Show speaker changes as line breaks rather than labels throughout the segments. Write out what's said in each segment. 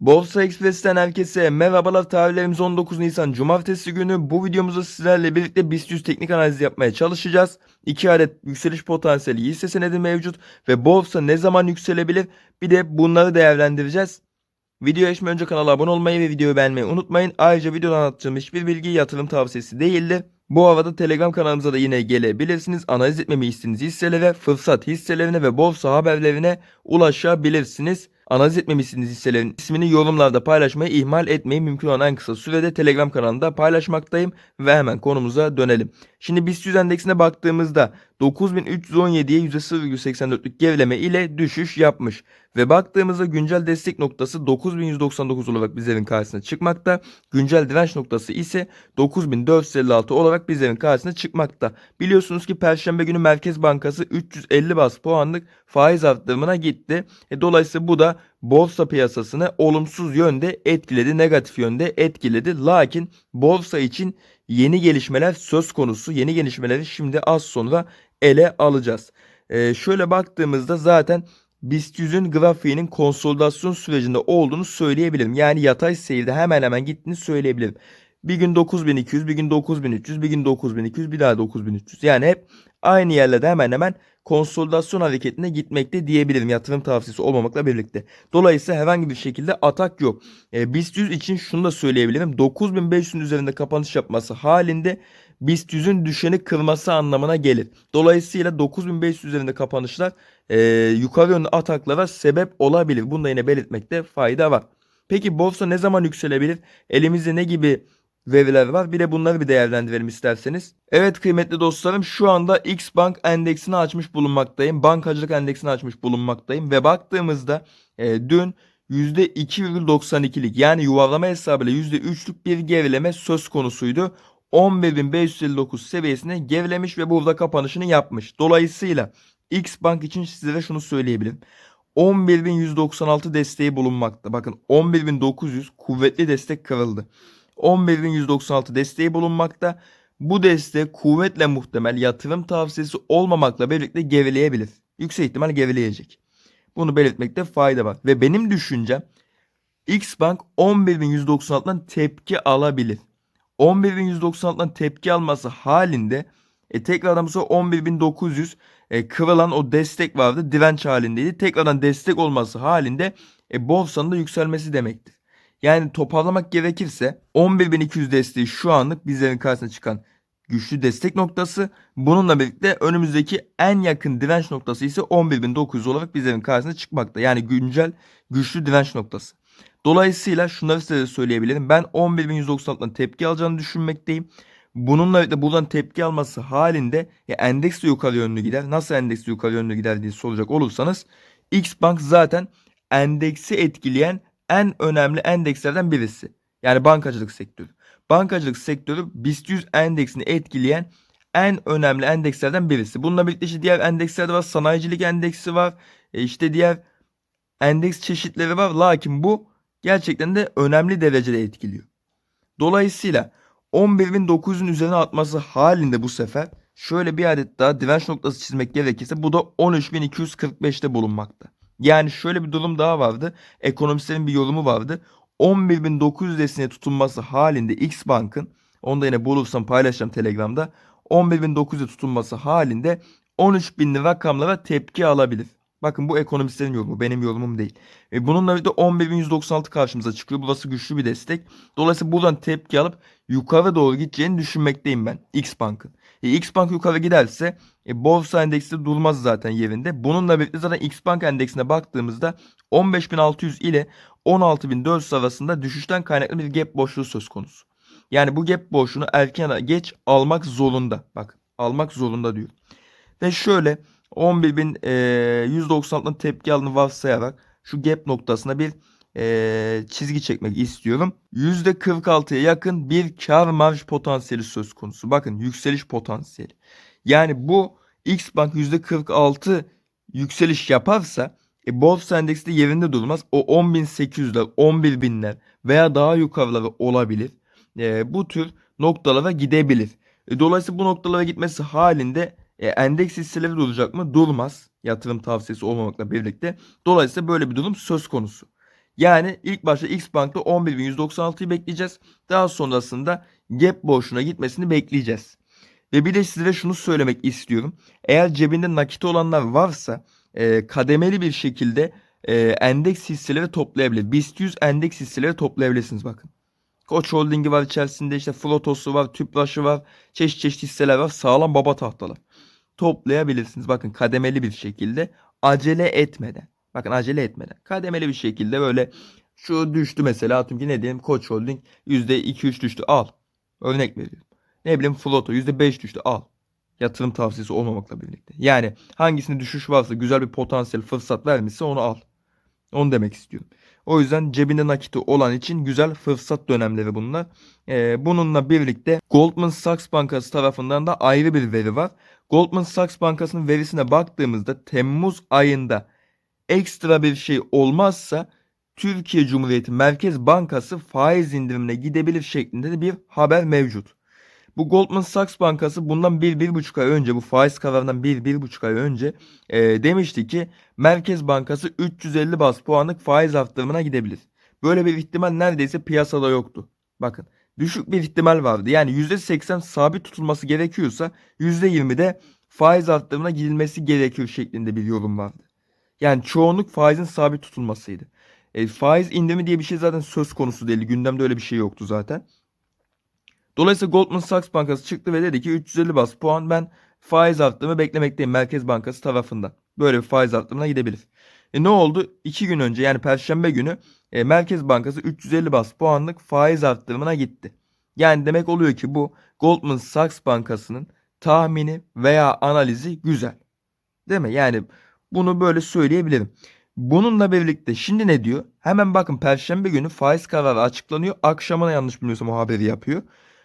Borsa Express'ten herkese merhabalar. Tarihlerimiz 19 Nisan Cumartesi günü. Bu videomuzda sizlerle birlikte BIST 100 teknik analizi yapmaya çalışacağız. 2 adet yükseliş potansiyeli hisse senedi mevcut ve borsa ne zaman yükselebilir? Bir de bunları değerlendireceğiz. Videoya geçmeden önce kanala abone olmayı ve videoyu beğenmeyi unutmayın. Ayrıca videoda anlattığım hiçbir bilgi yatırım tavsiyesi değildir. Bu arada Telegram kanalımıza da yine gelebilirsiniz. Analiz etmemi istediğiniz hisselere, fırsat hisselerine ve borsa haberlerine ulaşabilirsiniz. Analiz etmemi istediğiniz hisselerin ismini yorumlarda paylaşmayı ihmal etmeyin. Mümkün olan en kısa sürede Telegram kanalında paylaşmaktayım. Ve hemen konumuza dönelim. Şimdi BIST 100 endeksine baktığımızda 9317'ye %0,84'lük gerileme ile düşüş yapmış. Ve baktığımızda güncel destek noktası 9199 olarak bizlerin karşısına çıkmakta. Güncel direnç noktası ise 9456 olarak bizlerin karşısına çıkmakta. Biliyorsunuz ki Perşembe günü Merkez Bankası 350 bas puanlık faiz arttırımına gitti. E, dolayısıyla bu da borsa piyasasını olumsuz yönde etkiledi, negatif yönde etkiledi. Lakin borsa için yeni gelişmeler söz konusu. Yeni gelişmeleri şimdi az sonra ele alacağız. E, şöyle baktığımızda zaten BIST 100'ün grafiğinin konsolidasyon sürecinde olduğunu söyleyebilirim. Yani yatay seyirde hemen hemen gittiğini söyleyebilirim. Bir gün 9200, bir gün 9300, bir gün 9200, bir daha 9300. Yani hep aynı yerlerde hemen hemen konsolidasyon hareketine gitmekte diyebilirim yatırım tavsiyesi olmamakla birlikte. Dolayısıyla herhangi bir şekilde atak yok. E, BIST 100 için şunu da söyleyebilirim. 9500'ün üzerinde kapanış yapması halinde BIST 100'ün düşeni kırması anlamına gelir. Dolayısıyla 9500 üzerinde kapanışlar e, yukarı yönlü ataklara sebep olabilir. Bunu da yine belirtmekte fayda var. Peki borsa ne zaman yükselebilir? Elimizde ne gibi veriler var? Bir de bunları bir değerlendirelim isterseniz. Evet kıymetli dostlarım şu anda X Bank endeksini açmış bulunmaktayım. Bankacılık endeksini açmış bulunmaktayım. Ve baktığımızda e, dün %2,92'lik yani yuvarlama hesabıyla %3'lük bir gerileme söz konusuydu. 11.559 seviyesine gerilemiş ve burada kapanışını yapmış. Dolayısıyla X Bank için sizlere şunu söyleyebilirim. 11.196 desteği bulunmakta. Bakın 11.900 kuvvetli destek kırıldı. 11.196 desteği bulunmakta. Bu destek kuvvetle muhtemel yatırım tavsiyesi olmamakla birlikte gerileyebilir. Yüksek ihtimal gerileyecek. Bunu belirtmekte fayda var. Ve benim düşüncem X Bank 11.196'dan tepki alabilir. 11.196'dan tepki alması halinde e, tekrardan bu sefer 11.900 e, kırılan o destek vardı. Direnç halindeydi. Tekrardan destek olması halinde e, borsanın da yükselmesi demektir. Yani toparlamak gerekirse 11.200 desteği şu anlık bizlerin karşısına çıkan güçlü destek noktası. Bununla birlikte önümüzdeki en yakın direnç noktası ise 11.900 olarak bizlerin karşısına çıkmakta. Yani güncel güçlü direnç noktası. Dolayısıyla şunları size de söyleyebilirim. Ben 11.196'dan tepki alacağını düşünmekteyim. Bununla birlikte buradan tepki alması halinde ya endeks de yukarı yönlü gider. Nasıl endeks de yukarı yönlü gider diye soracak olursanız X Bank zaten endeksi etkileyen en önemli endekslerden birisi. Yani bankacılık sektörü. Bankacılık sektörü BIST 100 endeksini etkileyen en önemli endekslerden birisi. Bununla birlikte işte diğer endeksler de var. Sanayicilik endeksi var. E işte diğer endeks çeşitleri var. Lakin bu gerçekten de önemli derecede etkiliyor. Dolayısıyla 11.900'ün üzerine atması halinde bu sefer şöyle bir adet daha direnç noktası çizmek gerekirse bu da 13.245'te bulunmakta. Yani şöyle bir durum daha vardı. Ekonomistlerin bir yorumu vardı. 11.900 desteğine tutunması halinde X Bank'ın onu da yine bulursam paylaşacağım Telegram'da. 11.900'e tutunması halinde 13.000'li rakamlara tepki alabilir. Bakın bu ekonomistlerin yorumu benim yorumum değil. Ve bununla birlikte 11.196 karşımıza çıkıyor. Burası güçlü bir destek. Dolayısıyla buradan tepki alıp yukarı doğru gideceğini düşünmekteyim ben X Bank'ın. E, X Bank yukarı giderse e, borsa endeksi de durmaz zaten yerinde. Bununla birlikte zaten X Bank endeksine baktığımızda 15.600 ile 16.400 arasında düşüşten kaynaklı bir gap boşluğu söz konusu. Yani bu gap boşluğunu erken geç almak zorunda. Bak almak zorunda diyor. Ve şöyle 11.196'dan tepki aldığını varsayarak şu gap noktasına bir e, çizgi çekmek istiyorum. %46'ya yakın bir kar marj potansiyeli söz konusu. Bakın yükseliş potansiyeli. Yani bu X Bank %46 yükseliş yaparsa e, borsa endeksi de yerinde durmaz. O 10.800'ler, 11.000'ler veya daha yukarıları olabilir. E, bu tür noktalara gidebilir. E, dolayısıyla bu noktalara gitmesi halinde e, endeks hisseleri duracak mı? Durmaz. Yatırım tavsiyesi olmamakla birlikte. Dolayısıyla böyle bir durum söz konusu. Yani ilk başta X Bank'ta 11.196'yı bekleyeceğiz. Daha sonrasında gap boşluğuna gitmesini bekleyeceğiz. Ve bir de size şunu söylemek istiyorum. Eğer cebinde nakit olanlar varsa e, kademeli bir şekilde e, endeks hisseleri toplayabilir. BIST 100 endeks hisseleri toplayabilirsiniz bakın. Koç Holding'i var içerisinde işte Flotos'u var, Tüpraş'ı var, çeşit çeşit hisseler var. Sağlam baba tahtalar. Toplayabilirsiniz. Bakın kademeli bir şekilde acele etmeden. Bakın acele etmeden. Kademeli bir şekilde böyle şu düştü mesela atıyorum ki ne diyelim Koç Holding %2-3 düştü al. Örnek veriyorum. Ne bileyim Floto %5 düştü al. Yatırım tavsiyesi olmamakla birlikte. Yani hangisinde düşüş varsa güzel bir potansiyel fırsat vermişse onu al. Onu demek istiyorum. O yüzden cebinde nakiti olan için güzel fırsat dönemleri bunlar. Ee, bununla birlikte Goldman Sachs Bankası tarafından da ayrı bir veri var. Goldman Sachs Bankası'nın verisine baktığımızda Temmuz ayında ekstra bir şey olmazsa Türkiye Cumhuriyeti Merkez Bankası faiz indirimine gidebilir şeklinde de bir haber mevcut. Bu Goldman Sachs Bankası bundan bir, bir buçuk ay önce bu faiz kararından bir, bir buçuk ay önce e, demişti ki Merkez Bankası 350 bas puanlık faiz arttırımına gidebilir. Böyle bir ihtimal neredeyse piyasada yoktu. Bakın düşük bir ihtimal vardı. Yani %80 sabit tutulması gerekiyorsa %20'de faiz arttırımına gidilmesi gerekiyor şeklinde bir yorum vardı. Yani çoğunluk faizin sabit tutulmasıydı. E, faiz indirimi diye bir şey zaten söz konusu değil. Gündemde öyle bir şey yoktu zaten. Dolayısıyla Goldman Sachs Bankası çıktı ve dedi ki 350 bas puan ben faiz arttırımı beklemekteyim Merkez Bankası tarafından. Böyle bir faiz arttırımına gidebilir. E ne oldu? 2 gün önce yani Perşembe günü e, Merkez Bankası 350 bas puanlık faiz arttırımına gitti. Yani demek oluyor ki bu Goldman Sachs Bankası'nın tahmini veya analizi güzel. Değil mi? Yani bunu böyle söyleyebilirim. Bununla birlikte şimdi ne diyor? Hemen bakın Perşembe günü faiz kararı açıklanıyor. Akşamına yanlış bilmiyorsam o haberi yapıyor.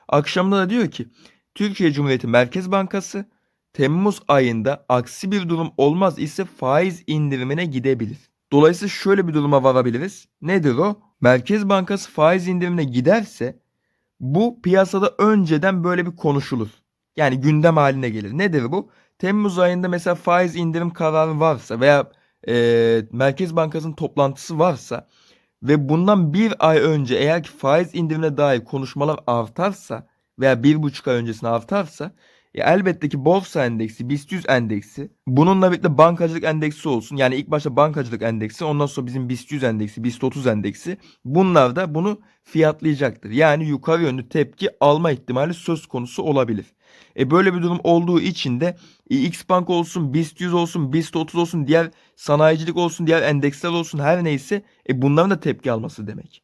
Akşamda da diyor ki Türkiye Cumhuriyeti Merkez Bankası Temmuz ayında aksi bir durum olmaz ise faiz indirimine gidebilir. Dolayısıyla şöyle bir duruma varabiliriz. Nedir o? Merkez Bankası faiz indirimine giderse bu piyasada önceden böyle bir konuşulur. Yani gündem haline gelir. Nedir bu? Temmuz ayında mesela faiz indirim kararı varsa veya e, Merkez Bankası'nın toplantısı varsa ve bundan bir ay önce eğer ki faiz indirimine dair konuşmalar artarsa veya bir buçuk ay öncesine artarsa e, elbette ki borsa endeksi, BIST 100 endeksi bununla birlikte bankacılık endeksi olsun. Yani ilk başta bankacılık endeksi ondan sonra bizim BIST 100 endeksi, BIST 30 endeksi bunlar da bunu fiyatlayacaktır. Yani yukarı yönlü tepki alma ihtimali söz konusu olabilir. E böyle bir durum olduğu için de e, X Bank olsun, BIST 100 olsun, BIST 30 olsun, diğer sanayicilik olsun, diğer endeksler olsun her neyse e bunların da tepki alması demek.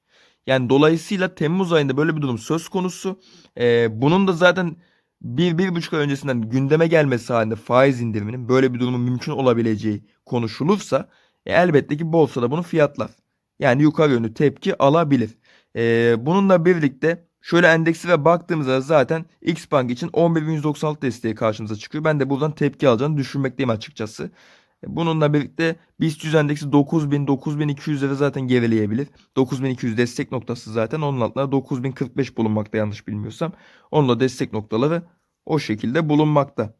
Yani dolayısıyla Temmuz ayında böyle bir durum söz konusu. E, bunun da zaten bir, bir buçuk ay öncesinden gündeme gelmesi halinde faiz indiriminin böyle bir durumun mümkün olabileceği konuşulursa e, elbette ki borsada bunu fiyatlar. Yani yukarı yönlü tepki alabilir. E, bununla birlikte Şöyle endeksi ve baktığımızda zaten X Bank için 11.196 desteği karşımıza çıkıyor. Ben de buradan tepki alacağını düşünmekteyim açıkçası. E, bununla birlikte BIST 100 endeksi 9000 9200'lere zaten gerileyebilir. 9200 destek noktası zaten onun altında 9045 bulunmakta yanlış bilmiyorsam. Onunla destek noktaları o şekilde bulunmakta.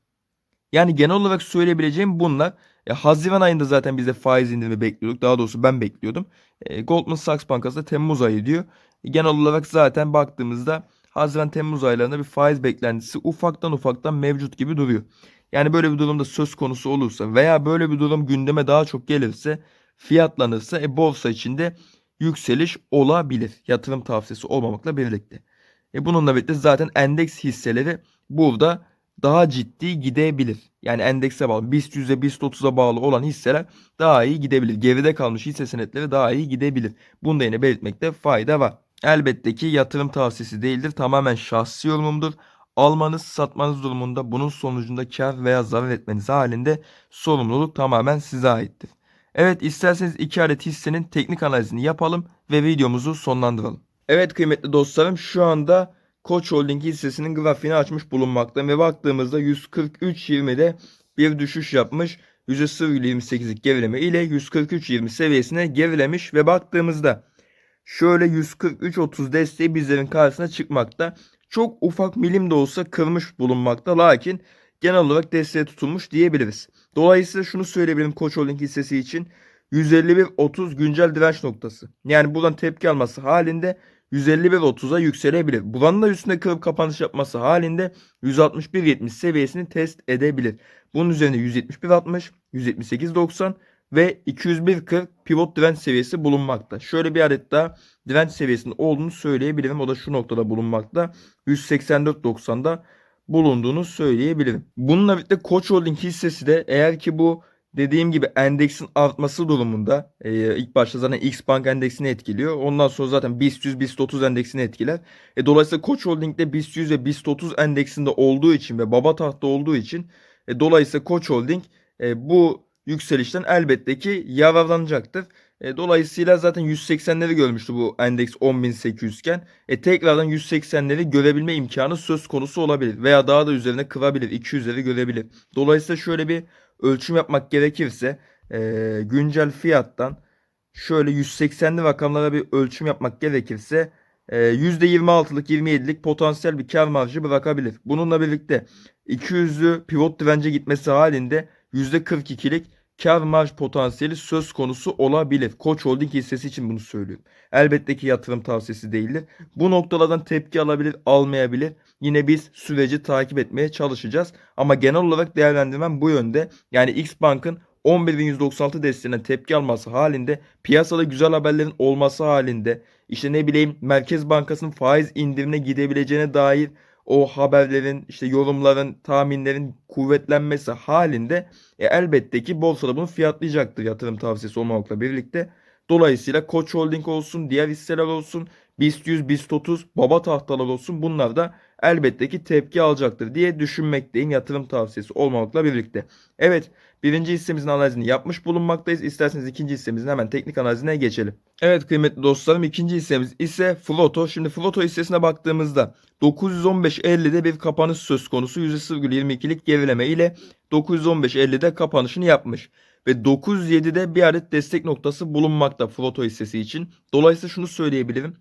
Yani genel olarak söyleyebileceğim bunlar. E, Haziran ayında zaten biz de faiz indirimi bekliyorduk. Daha doğrusu ben bekliyordum. E, Goldman Sachs Bankası da Temmuz ayı diyor. E, genel olarak zaten baktığımızda Haziran-Temmuz aylarında bir faiz beklentisi ufaktan ufaktan mevcut gibi duruyor. Yani böyle bir durumda söz konusu olursa veya böyle bir durum gündeme daha çok gelirse fiyatlanırsa e, borsa içinde yükseliş olabilir. Yatırım tavsiyesi olmamakla birlikte. E, bununla birlikte zaten endeks hisseleri burada daha ciddi gidebilir. Yani endekse bağlı BIST 100'e BIST 30'a bağlı olan hisseler daha iyi gidebilir. Geride kalmış hisse senetleri daha iyi gidebilir. Bunu da yine belirtmekte fayda var. Elbette ki yatırım tavsiyesi değildir. Tamamen şahsi yorumumdur. Almanız satmanız durumunda bunun sonucunda kar veya zarar etmeniz halinde sorumluluk tamamen size aittir. Evet isterseniz iki adet hissenin teknik analizini yapalım ve videomuzu sonlandıralım. Evet kıymetli dostlarım şu anda Koç Holding hissesinin grafiğini açmış bulunmakta ve baktığımızda 143.20'de bir düşüş yapmış. %0.28'lik gerileme ile 143.20 seviyesine gerilemiş ve baktığımızda şöyle 143.30 desteği bizlerin karşısına çıkmakta. Çok ufak milim de olsa kırmış bulunmakta lakin genel olarak desteğe tutulmuş diyebiliriz. Dolayısıyla şunu söyleyebilirim Koç Holding hissesi için 151.30 güncel direnç noktası. Yani buradan tepki alması halinde 151.30'a yükselebilir. Buranın da üstünde kırıp kapanış yapması halinde 161.70 seviyesini test edebilir. Bunun üzerine 171.60, 178.90 ve 201.40 pivot direnç seviyesi bulunmakta. Şöyle bir adet daha direnç seviyesinin olduğunu söyleyebilirim. O da şu noktada bulunmakta. 184.90'da bulunduğunu söyleyebilirim. Bununla birlikte Koç Holding hissesi de eğer ki bu dediğim gibi endeksin artması durumunda e, ilk başta zaten X Bank endeksini etkiliyor. Ondan sonra zaten BIST 100, BIST 30 endeksini etkiler. E, dolayısıyla Koç Holding'de BIST 100 ve BIST 30 endeksinde olduğu için ve baba tahtta olduğu için e, dolayısıyla Koç Holding e, bu yükselişten elbette ki yararlanacaktır. E, dolayısıyla zaten 180'leri görmüştü bu endeks 10.800 iken. E, tekrardan 180'leri görebilme imkanı söz konusu olabilir. Veya daha da üzerine kırabilir. 200'leri görebilir. Dolayısıyla şöyle bir ölçüm yapmak gerekirse e, güncel fiyattan şöyle 180'li rakamlara bir ölçüm yapmak gerekirse e, %26'lık 27'lik potansiyel bir kar marjı bırakabilir. Bununla birlikte 200'lü pivot dirence gitmesi halinde %42'lik kar marj potansiyeli söz konusu olabilir. Koç Holding hissesi için bunu söylüyorum. Elbette ki yatırım tavsiyesi değildir. Bu noktalardan tepki alabilir, almayabilir. Yine biz süreci takip etmeye çalışacağız. Ama genel olarak değerlendirmem bu yönde. Yani X Bank'ın 11.196 desteğine tepki alması halinde piyasada güzel haberlerin olması halinde işte ne bileyim Merkez Bankası'nın faiz indirimine gidebileceğine dair o haberlerin, işte yorumların, tahminlerin kuvvetlenmesi halinde e, elbette ki borsada bunu fiyatlayacaktır yatırım tavsiyesi olmamakla birlikte. Dolayısıyla Koç Holding olsun, diğer hisseler olsun, BIST 100, BIST 30, baba tahtalar olsun bunlar da elbette ki tepki alacaktır diye düşünmekteyim yatırım tavsiyesi olmamakla birlikte. Evet birinci hissemizin analizini yapmış bulunmaktayız. İsterseniz ikinci hissemizin hemen teknik analizine geçelim. Evet kıymetli dostlarım ikinci hissemiz ise Floto. Şimdi Floto hissesine baktığımızda 915.50'de bir kapanış söz konusu %0,22'lik gerileme ile 915.50'de kapanışını yapmış. Ve 907'de bir adet destek noktası bulunmakta Floto hissesi için. Dolayısıyla şunu söyleyebilirim.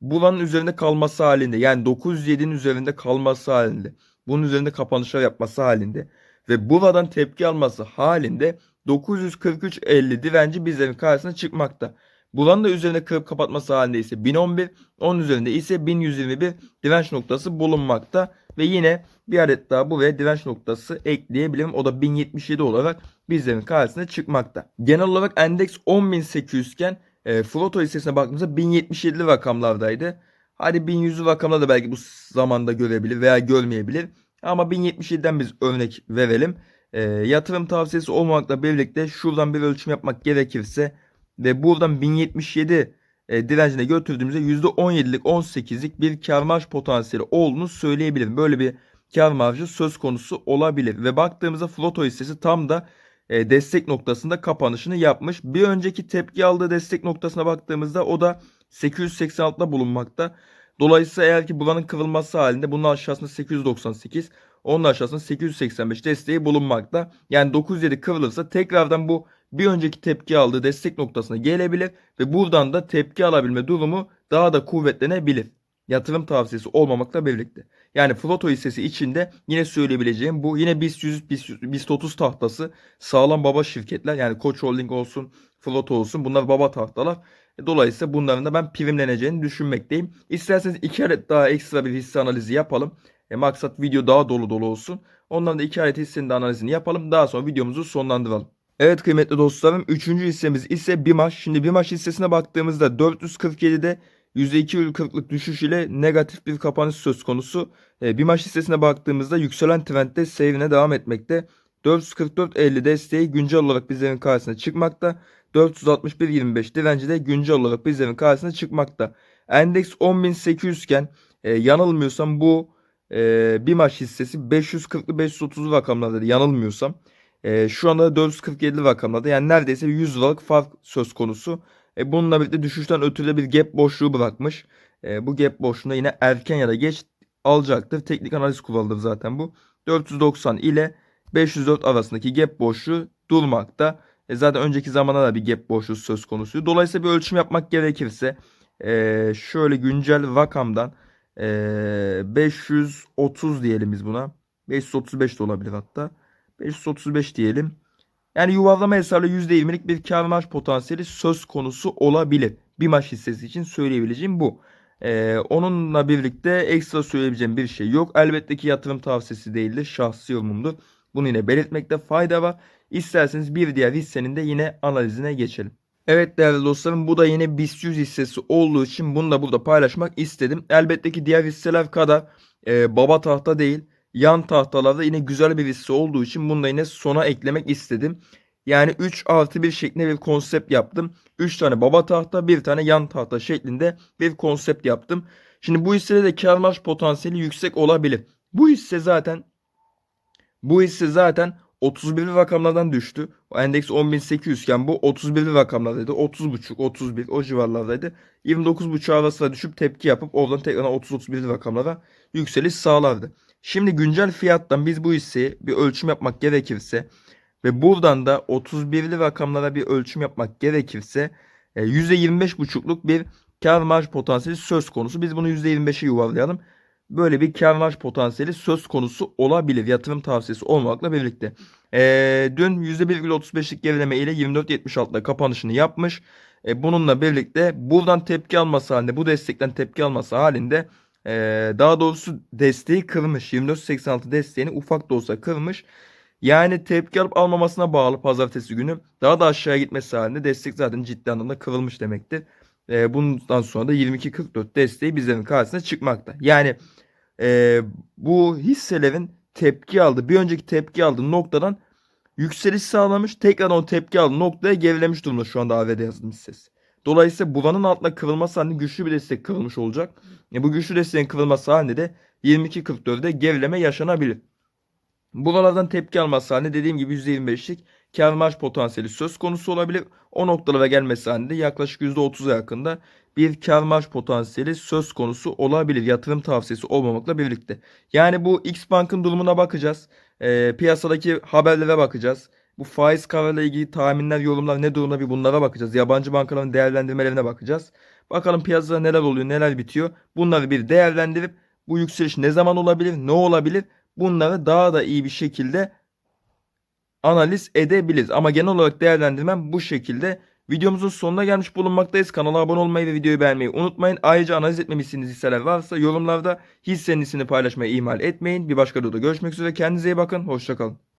Buranın üzerinde kalması halinde yani 907'nin üzerinde kalması halinde bunun üzerinde kapanışlar yapması halinde ve buradan tepki alması halinde 943.50 direnci bizlerin karşısına çıkmakta. Buranın da üzerine kırıp kapatması halinde ise 1011, onun üzerinde ise 1121 direnç noktası bulunmakta. Ve yine bir adet daha buraya direnç noktası ekleyebilirim. O da 1077 olarak bizlerin karşısına çıkmakta. Genel olarak endeks 10.800 iken e, Floto hissesine baktığımızda 1077'li rakamlardaydı. Hadi 1100'lü rakamlar da belki bu zamanda görebilir veya görmeyebilir. Ama 1077'den biz örnek verelim. E, yatırım tavsiyesi olmamakla birlikte şuradan bir ölçüm yapmak gerekirse ve buradan 1077 e, direncine götürdüğümüzde %17'lik 18'lik bir kar marj potansiyeli olduğunu söyleyebilirim. Böyle bir kar marjı söz konusu olabilir. Ve baktığımızda Floto hissesi tam da e, destek noktasında kapanışını yapmış. Bir önceki tepki aldığı destek noktasına baktığımızda o da 886'da bulunmakta. Dolayısıyla eğer ki buranın kırılması halinde bunun aşağısında 898, onun aşağısında 885 desteği bulunmakta. Yani 97 kırılırsa tekrardan bu bir önceki tepki aldığı destek noktasına gelebilir ve buradan da tepki alabilme durumu daha da kuvvetlenebilir. Yatırım tavsiyesi olmamakla birlikte. Yani Floto hissesi içinde yine söyleyebileceğim bu yine BIST 100, BIST, 100, BIST 30 tahtası sağlam baba şirketler yani Koç Holding olsun, Floto olsun bunlar baba tahtalar. E, dolayısıyla bunların da ben primleneceğini düşünmekteyim. İsterseniz iki adet daha ekstra bir hisse analizi yapalım. E, maksat video daha dolu dolu olsun. Ondan da iki adet hissenin de analizini yapalım. Daha sonra videomuzu sonlandıralım. Evet kıymetli dostlarım. Üçüncü hissemiz ise BİMAŞ. Şimdi BİMAŞ hissesine baktığımızda 447'de %2,40'lık düşüş ile negatif bir kapanış söz konusu. E, BİMAŞ hissesine baktığımızda yükselen trendde seyrine devam etmekte. 444.50 desteği güncel olarak bizlerin karşısına çıkmakta. 461.25 direnci de güncel olarak bizlerin karşısına çıkmakta. Endeks 10.800 iken e, yanılmıyorsam bu e, BİMAŞ hissesi 540'lı 530'lu rakamlarda yanılmıyorsam. E, şu anda 447 rakamlarda yani neredeyse 100 liralık fark söz konusu. E, bununla birlikte düşüşten ötürü bir gap boşluğu bırakmış. E, bu gap boşluğunda yine erken ya da geç alacaktır. Teknik analiz kullanılır zaten bu. 490 ile 504 arasındaki gap boşluğu durmakta. E, zaten önceki zamana da bir gap boşluğu söz konusu. Dolayısıyla bir ölçüm yapmak gerekirse e, şöyle güncel rakamdan e, 530 diyelim biz buna. 535 de olabilir hatta. 535 diyelim. Yani yuvarlama hesabıyla %20'lik bir kar marj potansiyeli söz konusu olabilir. Bir maç hissesi için söyleyebileceğim bu. Ee, onunla birlikte ekstra söyleyebileceğim bir şey yok. Elbette ki yatırım tavsiyesi değildir. Şahsi yorumumdur. Bunu yine belirtmekte fayda var. İsterseniz bir diğer hissenin de yine analizine geçelim. Evet değerli dostlarım bu da yine BIST 100 hissesi olduğu için bunu da burada paylaşmak istedim. Elbette ki diğer hisseler kadar e, baba tahta değil yan tahtalarda yine güzel bir hisse olduğu için bunu da yine sona eklemek istedim. Yani 3 artı 1 şeklinde bir konsept yaptım. 3 tane baba tahta bir tane yan tahta şeklinde bir konsept yaptım. Şimdi bu hissede de kar marj potansiyeli yüksek olabilir. Bu hisse zaten bu hisse zaten 31 rakamlardan düştü. O endeks 10.800 iken bu 31 rakamlardaydı. 30.5, 31 o civarlardaydı. 29.5 arasına düşüp tepki yapıp oradan tekrar 30-31 rakamlara yükseliş sağlardı. Şimdi güncel fiyattan biz bu hisseyi bir ölçüm yapmak gerekirse ve buradan da 31'li rakamlara bir ölçüm yapmak gerekirse e, %25,5'luk bir kar marj potansiyeli söz konusu. Biz bunu %25'e yuvarlayalım. Böyle bir marj potansiyeli söz konusu olabilir. Yatırım tavsiyesi olmakla birlikte. E, dün %1,35'lik gerileme ile 24.76'da kapanışını yapmış. E, bununla birlikte buradan tepki alması halinde bu destekten tepki alması halinde e, daha doğrusu desteği kırmış. 24.86 desteğini ufak da olsa kırmış. Yani tepki alıp almamasına bağlı pazartesi günü daha da aşağıya gitmesi halinde destek zaten ciddi anlamda kırılmış demektir. E, bundan sonra da 22.44 desteği bizlerin karşısına çıkmakta. Yani e, bu hisselerin tepki aldı. Bir önceki tepki aldığı noktadan yükseliş sağlamış. Tekrar o tepki aldığı noktaya gerilemiş durumda şu anda AVD yazılım hissesi. Dolayısıyla buranın altına kırılması halinde güçlü bir destek kırılmış olacak. E, bu güçlü desteğin kırılması halinde de 22.44'de gerileme yaşanabilir. Buralardan tepki alması halinde dediğim gibi %25'lik kar marj potansiyeli söz konusu olabilir. O noktalara gelmesi halinde yaklaşık %30'a yakında bir kar marj potansiyeli söz konusu olabilir. Yatırım tavsiyesi olmamakla birlikte. Yani bu X Bank'ın durumuna bakacağız. E, piyasadaki haberlere bakacağız. Bu faiz kararıyla ilgili tahminler, yorumlar ne durumda bir bunlara bakacağız. Yabancı bankaların değerlendirmelerine bakacağız. Bakalım piyasada neler oluyor, neler bitiyor. Bunları bir değerlendirip bu yükseliş ne zaman olabilir, ne olabilir? Bunları daha da iyi bir şekilde analiz edebiliriz. Ama genel olarak değerlendirmem bu şekilde. Videomuzun sonuna gelmiş bulunmaktayız. Kanala abone olmayı ve videoyu beğenmeyi unutmayın. Ayrıca analiz etmemişsiniz hisseler varsa yorumlarda hissenin hissini paylaşmayı ihmal etmeyin. Bir başka videoda görüşmek üzere. Kendinize iyi bakın. Hoşçakalın.